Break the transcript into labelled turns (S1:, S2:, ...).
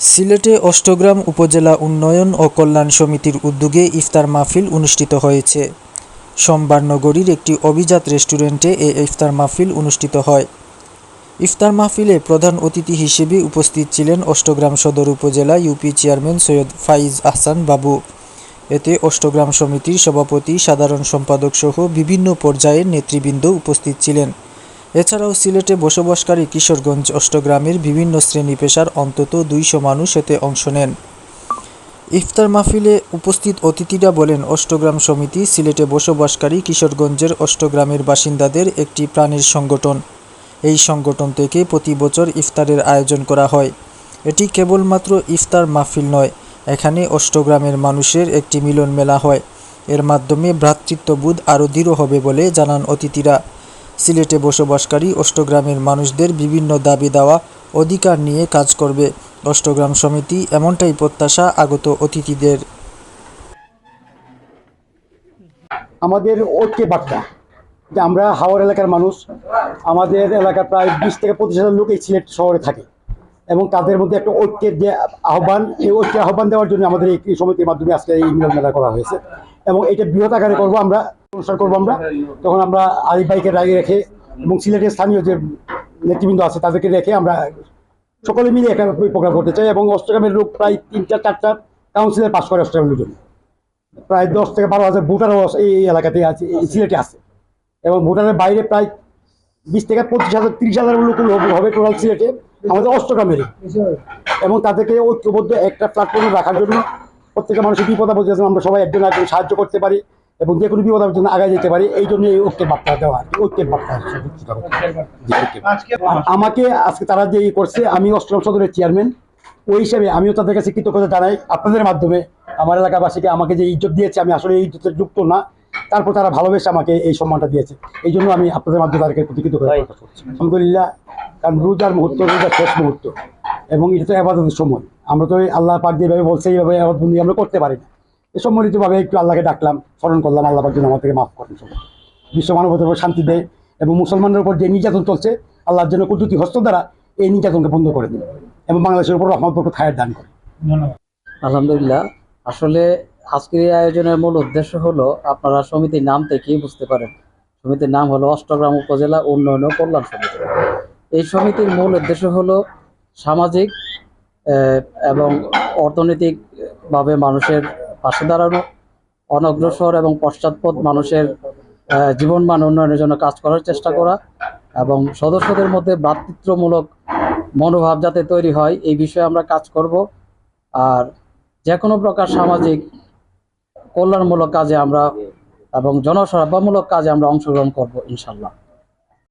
S1: সিলেটে অষ্টগ্রাম উপজেলা উন্নয়ন ও কল্যাণ সমিতির উদ্যোগে ইফতার মাহফিল অনুষ্ঠিত হয়েছে। সোমবার নগরীর একটি অভিজাত রেস্টুরেন্টে এ ইফতার মাহফিল অনুষ্ঠিত হয়। ইফতার মাহফিলে প্রধান অতিথি হিসেবে উপস্থিত ছিলেন অষ্টগ্রাম সদর উপজেলা ইউপি চেয়ারম্যান সৈয়দ ফাইজ আহসান বাবু। এতে অষ্টগ্রাম সমিতির সভাপতি, সাধারণ সম্পাদক সহ বিভিন্ন পর্যায়ের নেতৃবৃন্দ উপস্থিত ছিলেন। এছাড়াও সিলেটে বসবাসকারী কিশোরগঞ্জ অষ্টগ্রামের বিভিন্ন শ্রেণি পেশার অন্তত দুইশো মানুষ এতে অংশ নেন। ইফতার মাহফিলে উপস্থিত অতিথিরা বলেন, অষ্টগ্রাম সমিতি সিলেটে বসবাসকারী কিশোরগঞ্জের অষ্টগ্রামের বাসিন্দাদের একটি প্রাণীর সংগঠন। এই সংগঠন থেকে প্রতি বছর ইফতারের আয়োজন করা হয়। এটি কেবলমাত্র ইফতার মাহফিল নয়, এখানে অষ্টগ্রামের মানুষের একটি মিলন মেলা হয়। এর মাধ্যমে ভ্রাতৃত্ববোধ আরও দৃঢ় হবে বলে জানান অতিথিরা। সিলেটে বসবাসকারী অষ্টগ্রামের মানুষদের বিভিন্ন দাবি দাওয়া অধিকার নিয়ে কাজ করবে। অষ্টগ্রাম সমিতি এমনটাই প্রত্যাশা আগত অতিথিদের।
S2: আমাদের ঐক্যে বার্তা যে আমরা হাওড় এলাকার মানুষ, আমাদের এলাকার প্রায় বিশ থেকে পঁচিশ হাজার লোক এই সিলেট শহরে থাকে এবং তাদের মধ্যে একটা ঐক্যের যে আহ্বান, এই ঐক্যের আহ্বান দেওয়ার জন্য আমাদের এই সমিতির মাধ্যমে আজকে এই মিলন মেলা করা হয়েছে এবং এটা বৃহৎ আকারে করব আমরা অনুষ্ঠান করব আমরা। তখন আমরা আরিফ বাইকের রাগে রেখে এবং সিলেটের স্থানীয় যে নেতৃবৃন্দ আছে তাদেরকে রেখে আমরা সকলে মিলে একটা প্রোগ্রাম করতে চাই এবং অষ্টগ্রামের লোক প্রায় তিনটা চারটা কাউন্সিলের পাশ করে অষ্টগ্রামের লোকজন। প্রায় দশ থেকে বারো হাজার ভোটারও এই এলাকাতে আছে সিলেটে আছে। এবং ভোটারের বাইরে প্রায় বিশ থেকে পঁচিশ হাজার, তিরিশ হাজার লোক হবে টোটাল সিলেটে, আমাদের অষ্টগ্রামেরই। এবং তাদেরকে ঐক্যবদ্ধ একটা প্ল্যাটফর্মে রাখার জন্য প্রত্যেকটা মানুষের বিপদ যাতে আমরা সবাই একজন একজন সাহায্য করতে পারি। এবং যে কোনো বিপদ জন্য আগায় যেতে পারি এই জন্য এই ঐক্যের বার্তা দেওয়া আর কি, ঐক্যের বার্তা আমাকে আজকে তারা যে করছে আমি অষ্টম সদরের চেয়ারম্যান ওই হিসেবে আমিও তাদের কাছে কৃতজ্ঞতা জানাই। আপনাদের মাধ্যমে আমার এলাকাবাসীকে আমাকে যে ইজ্জত দিয়েছে আমি আসলে এই ইজ্জতের যুক্ত না। তারপর তারা ভালোবেসে আমাকে এই সম্মানটা দিয়েছে। এই জন্য আমি আপনাদের মাধ্যমে তাদেরকে প্রতি কৃতজ্ঞতা প্রকাশ আলহামদুলিল্লাহ কারণ রোজার মুহূর্ত রোজার শেষ মুহূর্ত এবং এটা তো আবাদতের সময়। আমরা তো আল্লাহ পাক যেভাবে বলছে এইভাবে আবাদবন্দি আমরা করতে পারি না। সম্মিলিতভাবে একটু আল্লাহকে ডাকলাম স্মরণ করলাম আল্লাহ জন্য যেন আমাদেরকে মাফ করেন সবাই। বিশ্ব মানবতার উপর শান্তি দেয় এবং মুসলমানদের উপর যে নির্যাতন চলছে আল্লাহর জন্য কুদরতি হস্ত দ্বারা এই নির্যাতনকে বন্ধ করে দিন এবং বাংলাদেশের উপর রহমত বরকত খায়ের দান করে।
S3: আলহামদুলিল্লাহ। আসলে আজকের এই আয়োজনের মূল উদ্দেশ্য হলো আপনারা সমিতির নাম থেকেই বুঝতে পারেন। সমিতির নাম হলো অষ্টগ্রাম উপজেলা উন্নয়ন ও কল্যাণ সমিতি। এই সমিতির মূল উদ্দেশ্য হলো সামাজিক আহ, এবং অর্থনৈতিকভাবে মানুষের পাশে দাঁড়ানো, অনগ্রসর এবং পশ্চাৎপদ মানুষের জীবনমান উন্নয়নের জন্য কাজ করার চেষ্টা করা এবং সদস্যদের মধ্যে ভ্রাতৃত্বমূলক মনোভাব যাতে তৈরি হয়, এই বিষয়ে আমরা কাজ করব। আর যে কোনো প্রকার সামাজিক কল্যাণমূলক কাজে আমরা এবং জনসেবামূলক কাজে আমরা অংশগ্রহণ করব, ইনশাল্লাহ।